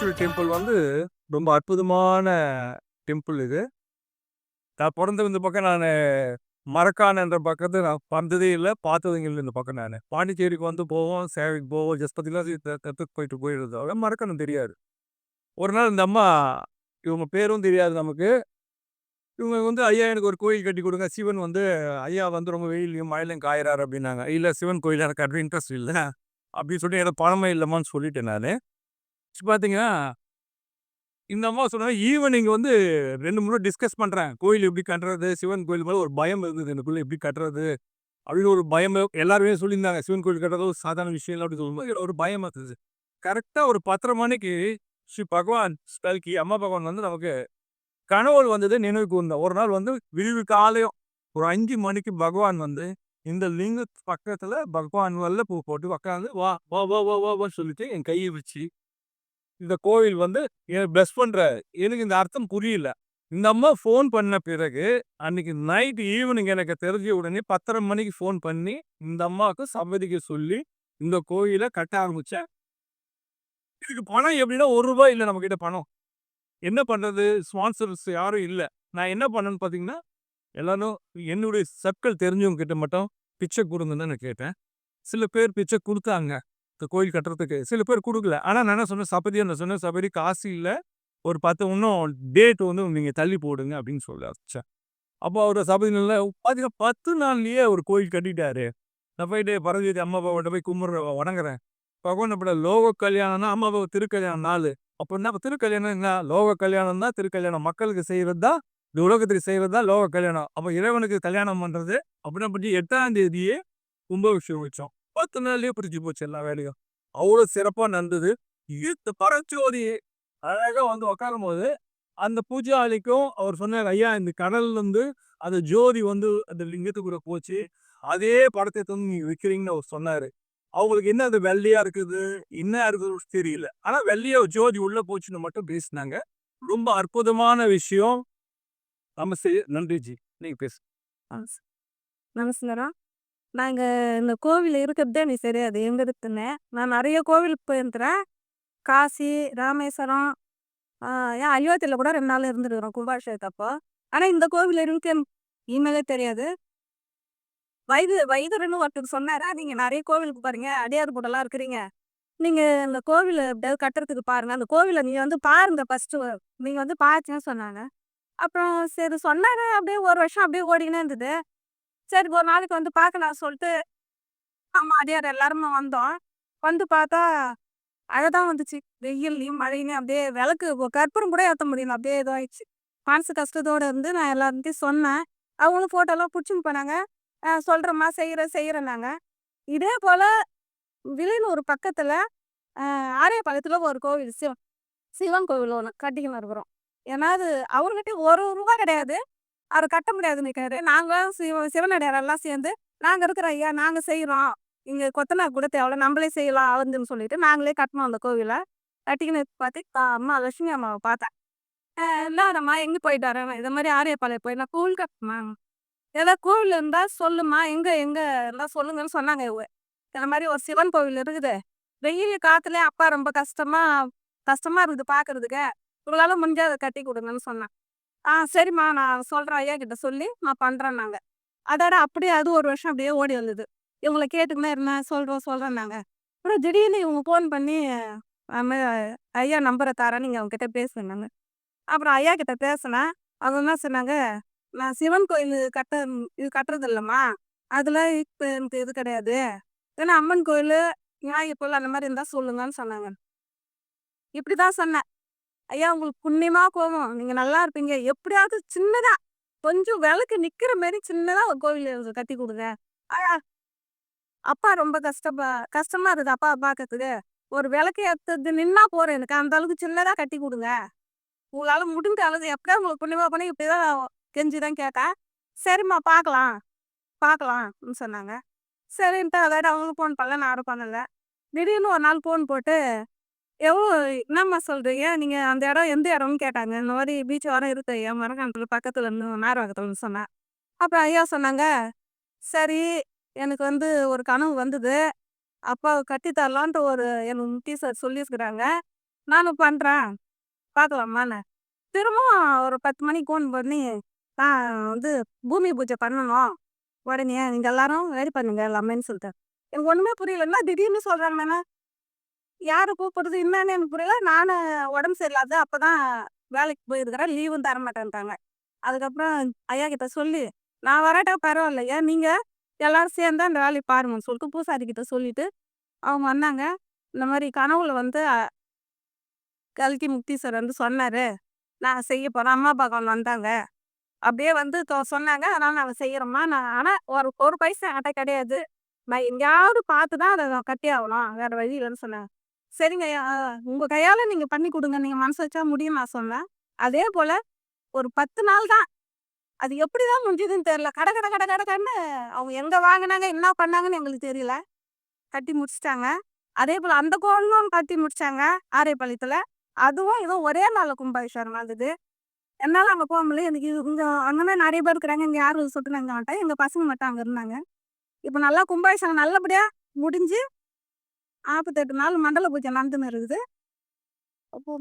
Parameswari temple வந்து ரொம்ப அற்புதமான டெம்பிள் இது. நான் பிறந்து இந்த பக்கம் நானு என்ற பக்கத்து நான் வந்ததே இல்லை பார்த்ததும் இல்லை இந்த பக்கம் நான் பாண்டிச்சேரிக்கு வந்து போவோம், சேவைக்கு போவோம். ஜஸ்ட் பார்த்தீங்கன்னா, தத்துக்கு போயிட்டு போயிடுறது தவிர தெரியாது. ஒரு நாள் இந்த அம்மா இவங்க பேரும் தெரியாது நமக்கு. இவங்க வந்து "ஐயா எனக்கு ஒரு கோயில் கட்டி கொடுங்க சிவன் வந்து ஐயா வந்து ரொம்ப வெயிலையும் மழையிலும் காயறாரு" அப்படின்னாங்க இல்லை சிவன் கோயில் எனக்கு அப்படி இன்ட்ரெஸ்ட் இல்லை அப்படின்னு சொல்லிட்டு எனக்கு பணமே இல்லைம்மான்னு சொல்லிட்டேன் நான் பார்த்தீங்கன்னா, இந்த அம்மா சொன்னாங்க, "ஈவினிங் வந்து ரெண்டு மூணு டிஸ்கஸ் பண்றேன். கோயில் எப்படி கட்டுறது? சிவன் கோயில் மேலே ஒரு பயம் இருந்தது எனக்குள்ளே எப்படி கட்டுறது?" அப்படின்னு ஒரு பயம் எல்லாருமே சொல்லியிருந்தாங்க. சிவன் கோயில் கட்டுறது ஒரு சாதாரண விஷயம் இல்லை அப்படின்னு சொல்லும்போது ஒரு பயம் இருந்தது. கரெக்டாக ஒரு பத்தரை மணிக்கு ஸ்ரீ பகவான் கல்கி அம்மா பகவான் வந்து நமக்கு கனவுள் வந்தது நினைவுக்கு வந்தோம் ஒரு நாள் வந்து விடிவு காலையும் ஒரு அஞ்சு மணிக்கு பகவான் வந்து இந்த லிங்க பக்கத்துல பகவான் வெள்ள பூ போட்டு உக்காந்து "வா, வா, வா, வா, வா" சொல்லிட்டு என் கையை வச்சு இந்த கோவில் வந்து பிளஸ் பண்ணுறாரு எனக்கு இந்த அர்த்தம் புரியல. இந்த அம்மா ஃபோன் பண்ண பிறகு அன்னைக்கு நைட் ஈவினிங் எனக்கு தெரிஞ்ச உடனே பத்தரை மணிக்கு ஃபோன் பண்ணி இந்த அம்மாவுக்கு சம்மதிக்க சொல்லி இந்த கோயில கட்ட ஆரம்பிச்சேன். இதுக்கு பணம் எப்படின்னா ஒரு ரூபாய் இல்ல நம்மக்கிட்ட பணம். என்ன பண்றது? ஸ்பான்சர்ஸ் யாரும் இல்ல. நான் என்ன பண்ணேன்னு பார்த்தீங்கன்னா, எல்லாரும் என்னுடைய சர்க்கிள் தெரிஞ்சவங்க கிட்ட மட்டும் பிச்சை கொடுங்கன்னு நான் கேட்டேன். சில பேர் பிச்சை குடுத்தாங்க. இந்த கோயில் கட்டுறதுக்கு. சில பேர் குடுக்கல. ஆனா நான் என்ன சொன்னேன், சபதியா நான் சொன்னேன், "சபரி காசு இல்ல. ஒரு 10 இன்னும் டேட் வந்து நீங்க தள்ளி போடுங்க" அப்படின்னு சொல்ல வச்சேன். அப்போ சபதி சபதினால பார்த்தீங்கன்னா 10 நாள்லயே ஒரு கோயில் கட்டிட்டாரு. நான் போயிட்டு பரஞ்சோதி அம்மா அப்பாவோட போய் கும்பிட்ற வணங்குறேன். பகவான் அப்படி லோக கல்யாணம்னா அம்மா அப்பா திருக்கல்யாணம் நாள் அப்போ என்ன திருக்கல்யாணம் என்ன? லோக கல்யாணம் தான் திருக்கல்யாணம். மக்களுக்கு செய்கிறது தான் இந்த உலகத்துக்கு செய்கிறது தான் லோக கல்யாணம். அப்ப இறைவனுக்கு கல்யாணம் பண்றது அப்டின்னு பத்தி 8ஆம் தேதியே கும்பாபிஷேகம் வச்சோம். 10 நாள்லயே புரிஞ்சு போச்சு எல்லா வேலையும். அவ்வளவு சிறப்பா நடந்தது. இந்த பரச்சோதி அழகா வந்து உட்காரும்போது, அந்த பூஜாளிக்கும் அவர் சொன்னார் "ஐயா இந்த கடல்லருந்து அந்த ஜோதி வந்து அந்த லிங்கத்துக்குள்ள போச்சு. அதே படத்தை தந்து நீங்க வைக்கிறீங்கன்னு" அவர் சொன்னாரு. அவங்களுக்கு என்ன அது வெள்ளையா இருக்குது, என்ன இருக்குது தெரியல. ஆனா வெள்ளையா ஜோதி உள்ள போச்சுன்னு மட்டும் பேசினாங்க. ரொம்ப அற்புதமான விஷயம். நமஸ்தே. நன்றி ஜி. நீங்க பேசுங்க. நமஸ்காரம். நாங்கள் இந்த கோவில் இருக்கிறதே எனக்கு தெரியாது. எங்க இருக்குன்னு. நான் நிறைய கோவிலுக்கு போயிருக்கிறேன். காசி, ராமேஸ்வரம், ஏன் அயோத்தியில் கூட ரெண்டு நாள் இருந்துருக்குறோம் கும்பாபிஷேகத்தப்போ. ஆனால் இந்த கோவில் இருக்கு இனிமேலே தெரியாது. வைது வைதரன்னு ஒருத்தர் சொன்னாரா, நீங்கள் நிறைய கோவிலுக்கு பாருங்கள் அடியார் கூடலாம் இருக்கிறீங்க. நீங்கள் இந்த கோவில் எப்படியாவது கட்டுறதுக்கு பாருங்கள் அந்த கோவிலை நீங்கள் வந்து பாருங்க ஃபஸ்ட்டு நீங்கள் வந்து பார்த்தீங்கன்னு சொன்னாங்க. அப்புறம் சரி சொன்னாங்க. அப்படியே ஒரு வருஷம் அப்படியே ஓடிக்கினே இருந்தது. சரி ஒரு நாளைக்கு வந்து பார்க்கலாம் சொல்லிட்டு, ஆமாம் அடியார் எல்லாருமே வந்தோம். வந்து பார்த்தா அழகாக தான் வந்துச்சு. வெயில்லையும் மழையிலையும் அப்படியே விளக்கு கற்பூரம் கூட ஏற்ற முடியல. அப்படியே இதுவாயிடுச்சு. மனசு கஷ்டத்தோடு இருந்து நான் எல்லாருந்தையும் சொன்னேன். அவங்களும் ஃபோட்டோலாம் பிடிச்சின்னு போனாங்க. சொல்கிறோம்மா செய்கிற செய்கிறேன்னாங்க இதே போல் வில்லியனூர் ஒரு பக்கத்தில் ஆரியபாளையத்துல ஒரு கோவில் சிவன் சிவன் கோவில் ஒன்று கட்டிக்கின்னு இருக்கிறோம். ஏன்னா அது அவர்கிட்ட ஒரு ரூபா கிடையாது. அவர் கட்ட முடியாதுன்னு இருக்காரு. நாங்க சிவ சிவனடியாரெல்லாம் சேர்ந்து, "நாங்க இருக்கிறோம் ஐயா, நாங்க செய்கிறோம் இங்க கொத்தனார் கூட தேவையில்ல. நம்மளே செய்யலாம் ஆவுதுன்னு" சொல்லிட்டு நாங்களே கட்டினோம் அந்த கோவில. கட்டிக்கின்னு பார்த்து அம்மா லட்சுமி அம்மாவை பார்த்தேன். "அ எங்கே எங்க போயிட்டு மாதிரி ஆரியப்பாளையம் போய் நான் கோவில் கட்டுமா "ஏதாவது கோவில் இருந்தா சொல்லுமா, எங்க எங்க இருந்தா சொல்லுங்கன்னு" சொன்னாங்க இவங்க. இந்த மாதிரி ஒரு சிவன் கோவில் இருக்குது. வெயில் காத்துலயும் அப்பா ரொம்ப கஷ்டமா கஷ்டமா இருக்குது பார்க்கறதுக்கு. உங்களால முடிஞ்சால் அதை கட்டி கொடுங்கன்னு சொன்னான் "ஆ சரிம்மா நான் சொல்கிறேன் ஐயா கிட்ட சொல்லி நான் பண்றேன்னாங்க." அதோட அப்படியே அது ஒரு வருஷம் அப்படியே ஓடி வந்தது. இவங்கள கேட்டுக்கினே இருந்தேன். சொல்கிறோம் சொல்கிறேன் நாங்கள் அப்புறம் திடீர்னு இவங்க ஃபோன் பண்ணி, "ஐயா நம்பரை தரேன். அவங்க அவங்ககிட்ட பேசுனாங்க அப்புறம் ஐயா கிட்ட பேசினேன் அவங்க என்ன சொன்னாங்க, "நான் சிவன் கோயில் கட்ட இது கட்டுறது இல்லைம்மா அதுல இப்போ எனக்கு இது கிடையாது. ஏன்னா அம்மன் கோயில் விநாயகர் கோயில் அந்த மாதிரி இருந்தால் சொல்லுங்கன்னு" சொன்னாங்க. இப்படி தான் சொன்னேன். "ஐயா உங்களுக்கு புண்ணியமா கோபம் நீங்க நல்லா இருப்பீங்க. எப்படியாவது சின்னதா கொஞ்சம் விளக்கு நிக்கிற மாரி சின்னதா ஒரு கோவில் கட்டி கொடுங்க ஆ அப்பா ரொம்ப கஷ்டப்பா கஷ்டமா இருக்குது அப்பா பார்க்கறதுக்கு. ஒரு விளக்கு ஏற்றது நின்னா போறேன் எனக்கு. அந்த அளவுக்கு சின்னதா கட்டி கொடுங்க உங்களால முடிஞ்ச அளவு எப்படியாவது உங்களுக்கு புண்ணியமா பண்ணி இப்படிதான் கெஞ்சி தான் கேட்டேன். "சரிம்மா பார்க்கலாம், பார்க்கலாம்னு சொன்னாங்க. சரின்ட்டு அதோட அவங்க ஃபோன் பண்ணல. நானும் பண்ணலை திடீர்னு ஒரு நாள் ஃபோன் போட்டு, "எவ்வளோ என்னம்மா சொல்றீங்க? நீங்க அந்த இடம் எந்த இடம்னு?" கேட்டாங்க. இந்த மாதிரி பீச் ஓரம் இருக்கு ஐயா. மரக்காணத்துல பக்கத்துல நாகர்வாக்கத்துலன்னு சொன்னேன். அப்புறம் ஐயா சொன்னாங்க, "சரி எனக்கு வந்து ஒரு கனவு வந்தது. அப்பாவ கட்டி தரலான்ட்டு ஒரு எனக்கு டீச்சர் சொல்லியிருக்கிறாங்க. நானும் பண்ணுறேன் பார்க்கலாமான்னு திரும்பவும் ஒரு பத்து மணிக்கு ஃபோன் பண்ணி நான் வந்து பூமி பூஜை பண்ணணும் உடனே நீங்கள் எல்லாரும் ரெடி பண்ணுங்க எல்லாமேன்னு சொல்லிட்டேன் எனக்கு ஒன்றுமே புரியலன்னா திடீர்னு சொல்கிறாங்க யாரை கூப்பிடுறது? என்னன்னு எனக்கு புரியல. நானும் உடம்பு சரியில்லாத அப்போ தான் வேலைக்கு போயிருக்கிறேன். லீவும் தர மாட்டேன்ட்டாங்க. அதுக்கப்புறம் ஐயா கிட்ட சொல்லி நான் வராட்டா பரவாயில்ல ஏன் நீங்கள் எல்லாரும் சேர்ந்து அந்த வேலையை பாருங்கன்னு சொல்லிட்டு பூசாரி கிட்ட சொல்லிட்டு அவங்க வந்தாங்க. இந்த மாதிரி கனவுல வந்து கல்கி முக்தீஸ்வரர் வந்து சொன்னார். நான் செய்ய போகிறேன் அம்மா அப்பா வந்தாங்க. அப்படியே வந்து தொ- சொன்னாங்க. அதனால நாங்கள் செய்கிறோம்மா நான் ஆனால் ஒரு ஒரு பைசா ஆட்டை கிடையாது. நான் எங்கேயாவது பார்த்து தான் அதை கட்டி ஆகணும் வேறு வழி இல்லைன்னு சொன்னாங்க. சரிங்க. ஐயா உங்கள் கையால் நீங்கள் பண்ணி கொடுங்க. நீங்கள் மனசு வச்சா முடியும் நான் சொன்னேன் அதே போல் ஒரு பத்து நாள் தான். அது எப்படி தான் முடிஞ்சதுன்னு தெரியல. கட கடை கடை கடை கடன்னு அவங்க எங்கே வாங்கினாங்க என்ன பண்ணாங்கன்னு எங்களுக்கு தெரியல. கட்டி முடிச்சிட்டாங்க. அதே போல் அந்த கோவிலும் கட்டி முடிச்சாங்க ஆரைப்பாளையத்தில் அதுவும் ஏதோ ஒரே நாளில் கும்பாபிஷேகம் நடந்தது. என்னால் அங்கே போக முடியல. எனக்கு இங்கே அங்கே நிறைய பேர் இருக்கிறாங்க. இங்கே யாரும் சுட்டுனாங்க மாட்டேன் எங்கள் பசங்க மட்டும் அங்கே இருந்தாங்க. இப்போ நல்லா கும்பாபிஷேகம் நல்லபடியாக முடிஞ்சு நாற்பத்தெட்டு நாள் மண்டல பூஜை நடந்துன்னு இருக்குது. அப்போ